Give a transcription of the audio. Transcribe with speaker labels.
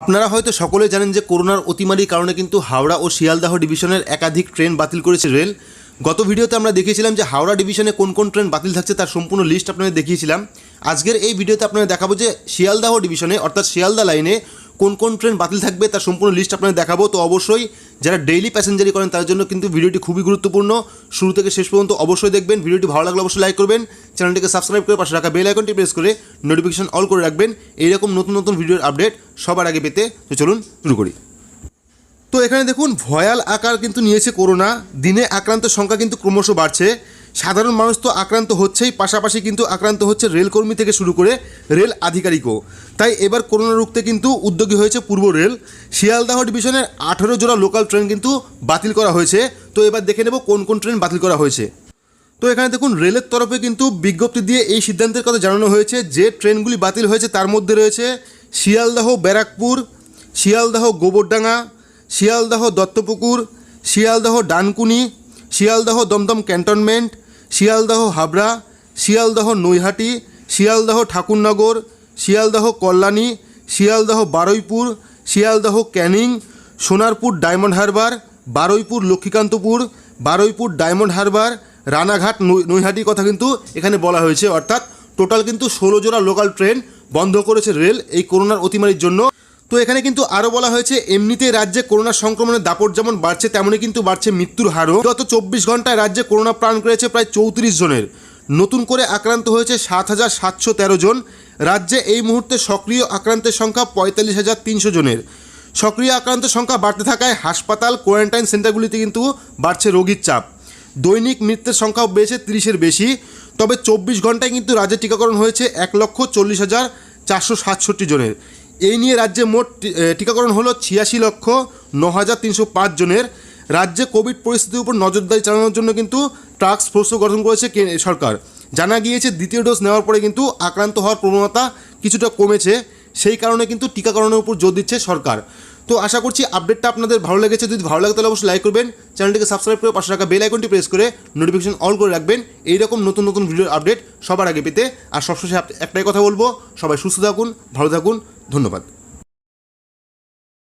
Speaker 1: আপনারা হয়তো সকলে জানেন যে করোনার অতিমারির কারণে কিন্তু হাওড়া ও শিয়ালদাহ ডিভিশনের একাধিক ট্রেন বাতিল করেছে রেল। গত ভিডিওতে আমরা দেখিয়েছিলাম যে হাওড়া ডিভিশনে কোন কোন ট্রেন বাতিল থাকছে তার সম্পূর্ণ লিস্ট আপনাদের দেখিয়েছিলাম। আজকের এই ভিডিওতে আপনাদের দেখাবো যে শিয়ালদাহ ডিভিশনে অর্থাৎ শিয়ালদা লাইনে কোন কোন ট্রেন বাতিল থাকবে তার সম্পূর্ণ লিস্ট আপনাদের দেখাবো। তো অবশ্যই যারা ডেইলি প্যাসেঞ্জারি করেন, তার জন্য কিন্তু ভিডিওটি খুবই গুরুত্বপূর্ণ। শুরু থেকে শেষ পর্যন্ত অবশ্যই দেখবেন। ভিডিওটি ভালো লাগলে অবশ্যই লাইক করবেন। চ্যানেলটিকে সাবস্ক্রাইব করে পাশে রাখা বেল আইকনটি প্রেস করে নোটিফিকেশন অল করে রাখবেন। এইরকম নতুন নতুন ভিডিওর আপডেট সবার আগে পেতে। তো চলুন শুরু করি। তো এখানে দেখুন, ভয়াল আকার কিন্তু নিয়েছে করোনা দিনে আক্রান্তের সংখ্যা কিন্তু ক্রমশ বাড়ছে। সাধারণ মানুষ তো আক্রান্ত হচ্ছেই, পাশাপাশি কিন্তু আক্রান্ত হচ্ছে রেলকর্মী থেকে শুরু করে রেল আধিকারিকও। তাই এবার করোনা রুখতে কিন্তু উদ্যোগী হয়েছে পূর্ব রেল। শিয়ালদাহ ডিভিশনের আঠেরো জোড়া লোকাল ট্রেন কিন্তু বাতিল করা হয়েছে। তো এবার দেখে নেব কোন কোন ট্রেন বাতিল করা হয়েছে। তো এখানে দেখুন, রেলের তরফে কিন্তু বিজ্ঞপ্তি দিয়ে এই সিদ্ধান্তের কথা জানানো হয়েছে যে ট্রেনগুলি বাতিল হয়েছে। তার মধ্যে রয়েছে Sealdah Barrackpore, Sealdah Gobardanga, Sealdah Duttapukur, Sealdah Dankuni Sealdah Dum Dum cantonment, Sealdah Habra, Sealdah Naihati, Sealdah Thakurnagar, Sealdah Kalyani, Sealdah Baruipur, Sealdah Canning, Sonarpur diamond Harbour, Baruipur Lakshmikantapur, Baruipur diamond Harbour, Ranaghat নৈ- নৈহাটির কথা কিন্তু এখানে বলা হয়েছে। অর্থাৎ টোটাল কিন্তু ষোলো জোড়া লোকাল ট্রেন বন্ধ করেছে রেল এই করোনার অতিমারির জন্য। তো এখানে কিন্তু আরও বলা হয়েছে, এমনিতে রাজ্যে করোনা সংক্রমণের দাপট যেমন বাড়ছে, তেমনই কিন্তু বাড়ছে মৃত্যুর হারও। গত চব্বিশ ঘন্টায় রাজ্যে করোনা প্রাণ করেছে প্রায় চৌত্রিশ জনের। নতুন করে আক্রান্ত হয়েছে সাত হাজার সাতশো তেরো জন। রাজ্যে এই মুহূর্তে সক্রিয় আক্রান্তের সংখ্যা পঁয়তাল্লিশ হাজার তিনশো জনের। সক্রিয় আক্রান্তের সংখ্যা বাড়তে থাকায় হাসপাতাল, কোয়ারেন্টাইন সেন্টারগুলিতে কিন্তু বাড়ছে রোগীর চাপ। দৈনিক মৃত্যুর সংখ্যাও বেড়েছে তিরিশের বেশি। তবে চব্বিশ ঘন্টায় কিন্তু রাজ্যে টিকাকরণ হয়েছে এক লক্ষ চল্লিশ হাজার চারশো সাতষট্টি জনের। এই নিয়ে রাজ্যে মোট টিকাকরণ হলো ছিয়াশি লক্ষ ন হাজার তিনশো জনের। রাজ্যে কোভিড পরিস্থিতির উপর নজরদারি চালানোর জন্য কিন্তু টাস্ক ফোর্সও গঠন করেছে সরকার। জানা গিয়েছে দ্বিতীয় ডোজ নেওয়ার পরে কিন্তু আক্রান্ত হওয়ার প্রবণতা কিছুটা কমেছে, সেই কারণে কিন্তু টিকাকরণের উপর জোর দিচ্ছে সরকার। তো আশা করছি আপডেটটা আপনাদের ভালো লেগেছে। যদি ভালো লাগে তাহলে অবশ্যই লাইক করবেন, চ্যানেলটিকে সাবস্ক্রাইব করে পাশে রাখা বেল আইকনটি প্রেস করে নোটিফিকেশন অল করে রাখবেন। এইরকম নতুন নতুন ভিডিওর আপডেট সবার আগে পেতে। আর সবশেষে একটাই কথা বলব, সবাই সুস্থ থাকুন, ভালো থাকুন। ধন্যবাদ।